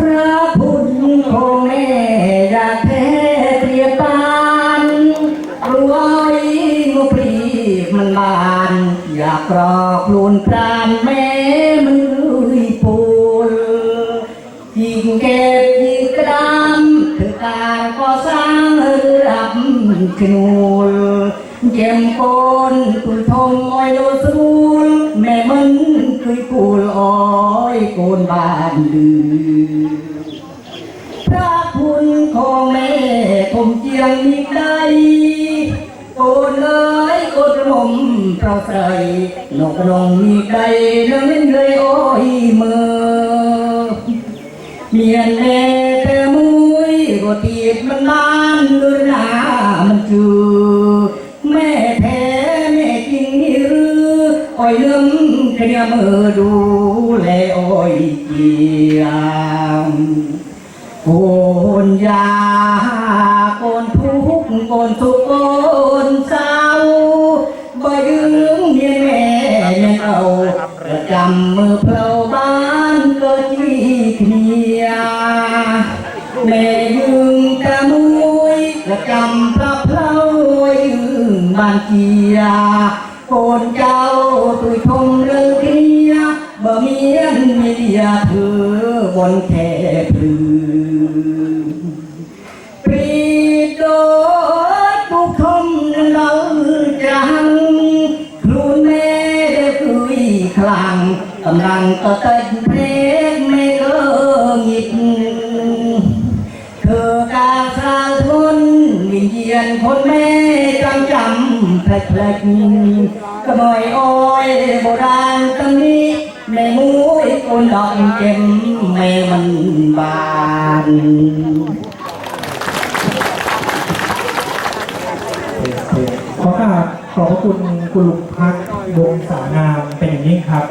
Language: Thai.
พระพุทธของแม่อยากแท้เปรียบปานรวยงูปรีมันบาน อยากรอกลูนปราณแม่มันลุยปูนยิงเก็บยิงกระดำคือการก่อสร้างรับขนูลเยี่ยมโกนตุยทองอ้อยโลสูลแม่มันคุยปูลอ้อ โกนบานลือพระคุณของแม่ผมเจียงมีใดโกนเลยโกนลมเพราใส่นกนงมีใดเรื่องนั้นเลยโอ้ยเมื่อเมียนแม่แต่มุ้ยก็ตีดมันบานเงินหนามันจือแม่แท้แม่จริงนี่หรืออ้อยเรื่องแค่ เนี้ยมือดูแลโอ้ยเจียมโกนยาโกนทุกข์โกนทุกข์โกนเศร้าบ่ยืมเมียแม่ยังเอาประจำมือเพลาบ้านก็จีเนียแม่ยืมกะมุยประจำพระเพลายืมบ้านเกีย โกนเจ้าตุยทงเรื่องเกียบ่มีเงินมีเดียเธอบนแค่พลือปรีดโดยทุกคำเราจังครูแม่คุยคลังกำลังก็เต้นเพลงไม่เลิกหยิบเธอกาสาทนวิญญาณคนแม่จำจำ แผลแผลกระมอยอ้ยโบราณตำนี้แม่มุ้ยคนดอกเข็มแม่มันบานขอกราบขอบพระคุณคุณลุงพักวงสานามเป็นอย่างยิ่งครับ